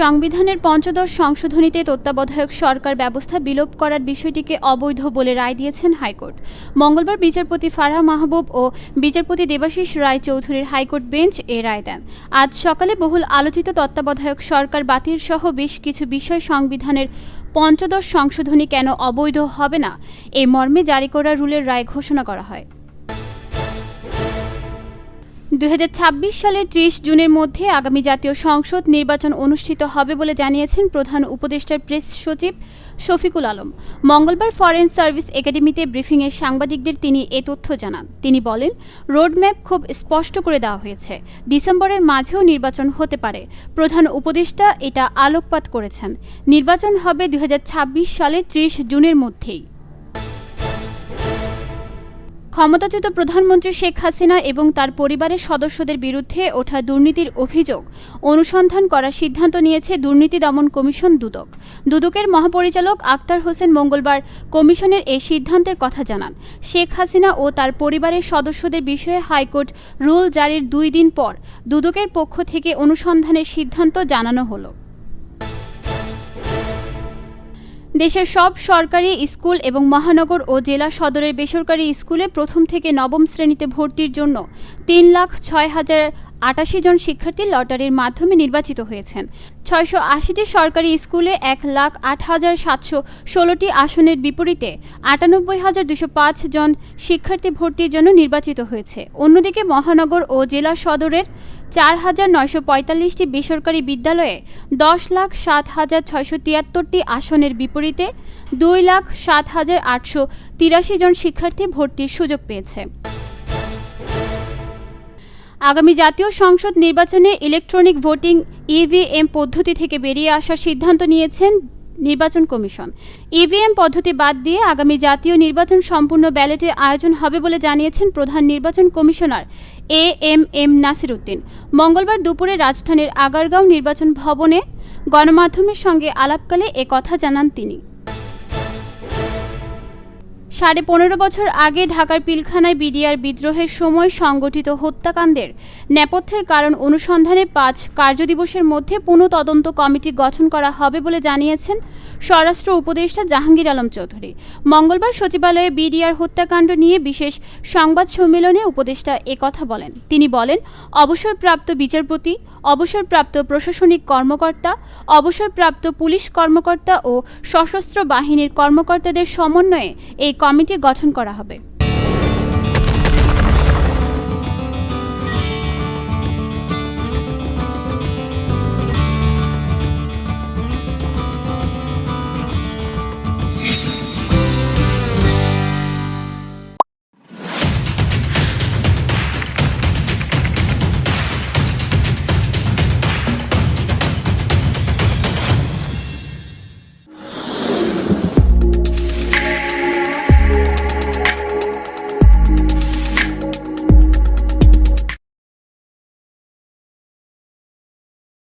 সংবিধানের পঞ্চদশ সংশোধনীতে তত্ত্বাবধায়ক সরকার ব্যবস্থা বিলোপ করার বিষয়টিকে অবৈধ বলে রায় দিয়েছেন হাইকোর্ট। মঙ্গলবার বিচারপতি ফারহা মাহবুব ও বিচারপতি দেবাশিস রায় চৌধুরীর হাইকোর্ট বেঞ্চ এ রায় দেন। আজ সকালে বহুল আলোচিত তত্ত্বাবধায়ক সরকার বাতিল সহ বেশ কিছু বিষয় সংবিধানের পঞ্চদশ সংশোধনী কেন অবৈধ হবে না, এ মর্মে জারি করা রুলের রায় ঘোষণা করা হয়। দুই সালের ত্রিশ জুনের মধ্যে আগামী জাতীয় সংসদ নির্বাচন অনুষ্ঠিত হবে বলে জানিয়েছেন প্রধান উপদেষ্টার প্রেস সচিব শফিকুল আলম। মঙ্গলবার ফরেন সার্ভিস একাডেমিতে ব্রিফিংয়ে সাংবাদিকদের তিনি এ তথ্য জানান। তিনি বলেন, রোডম্যাপ খুব স্পষ্ট করে দেওয়া হয়েছে। ডিসেম্বরের মাঝেও নির্বাচন হতে পারে। প্রধান উপদেষ্টা এটা আলোকপাত করেছেন। নির্বাচন হবে দুই হাজার ছাব্বিশ সালে ত্রিশ জুনের মধ্যেই। ক্ষমতাচ্যুত প্রধানমন্ত্রী শেখ হাসিনা এবং তার পরিবারের সদস্যদের বিরুদ্ধে ওঠা দুর্নীতির অভিযোগ অনুসন্ধান করার সিদ্ধান্ত নিয়েছে দুর্নীতি দমন কমিশন দুদক। দুদকের মহাপরিচালক আক্তার হোসেন মঙ্গলবার কমিশনের এই সিদ্ধান্তের কথা জানান। শেখ হাসিনা ও তার পরিবারের সদস্যদের বিষয়ে হাইকোর্ট রুল জারির দুই দিন পর দুদকের পক্ষ থেকে অনুসন্ধানের সিদ্ধান্ত জানানো হলো। দেশের সব সরকারি স্কুল এবং মহানগর ও জেলা সদরের বেসরকারি স্কুলে প্রথম থেকে নবম শ্রেণীতে ভর্তির জন্য তিন লাখ ছয় হাজার আটাশি জন শিক্ষার্থী লটারির মাধ্যমে নির্বাচিত হয়েছেন। ছয়শো আশিটি সরকারি স্কুলে এক লাখ আট হাজার সাতশো ষোলোটি আসনের বিপরীতে আটানব্বই হাজার দুশো পাঁচ জন শিক্ষার্থী ভর্তির জন্য নির্বাচিত হয়েছে। অন্যদিকে মহানগর ও জেলা সদরের চার হাজার নয়শো পঁয়তাল্লিশটি বেসরকারি বিদ্যালয়ে দশ লাখ সাত হাজার ছয়শো তিয়াত্তরটি আসনের বিপরীতে দুই লাখ সাত হাজার আটশো তিরাশি জন শিক্ষার্থী ভর্তির সুযোগ পেয়েছে। আগামী জাতীয় সংসদ নির্বাচনে ইলেকট্রনিক ভোটিং ইভিএম পদ্ধতি থেকে বেরিয়ে আসার সিদ্ধান্ত নিয়েছেন নির্বাচন কমিশন। ইভিএম পদ্ধতি বাদ দিয়ে আগামী জাতীয় নির্বাচন সম্পূর্ণ ব্যালটে আয়োজন হবে বলে জানিয়েছেন প্রধান নির্বাচন commissioner A M M Nasir Uddin মঙ্গলবার দুপুরে রাজধানীর আগারগাঁও নির্বাচন ভবনে গণমাধ্যমের সঙ্গে আলাপকালে কথা জানান তিনি। সাড়ে পনেরো বছর আগে ঢাকার পিলখানায় বিডিআর বিদ্রোহের সময় সংগঠিত হত্যাকাণ্ডের নেপথ্যের কারণ অনুসন্ধানে পাঁচ কার্যদিবসের মধ্যে পুনঃ তদন্ত কমিটি গঠন করা হবে বলে জানিয়েছেন স্বরাষ্ট্র উপদেষ্টা জাহাঙ্গীর আলম চৌধুরী। মঙ্গলবার সচিবালয়ে বিডিআর হত্যাকাণ্ড নিয়ে বিশেষ সংবাদ সম্মেলনে উপদেষ্টা কথা বলেন। তিনি বলেন, অবসরপ্রাপ্ত বিচারপতি, অবসরপ্রাপ্ত প্রশাসনিক কর্মকর্তা, অবসরপ্রাপ্ত পুলিশ কর্মকর্তা ও সশস্ত্র বাহিনীর কর্মকর্তাদের সমন্বয়ে এই কমিটি গঠন করা হবে।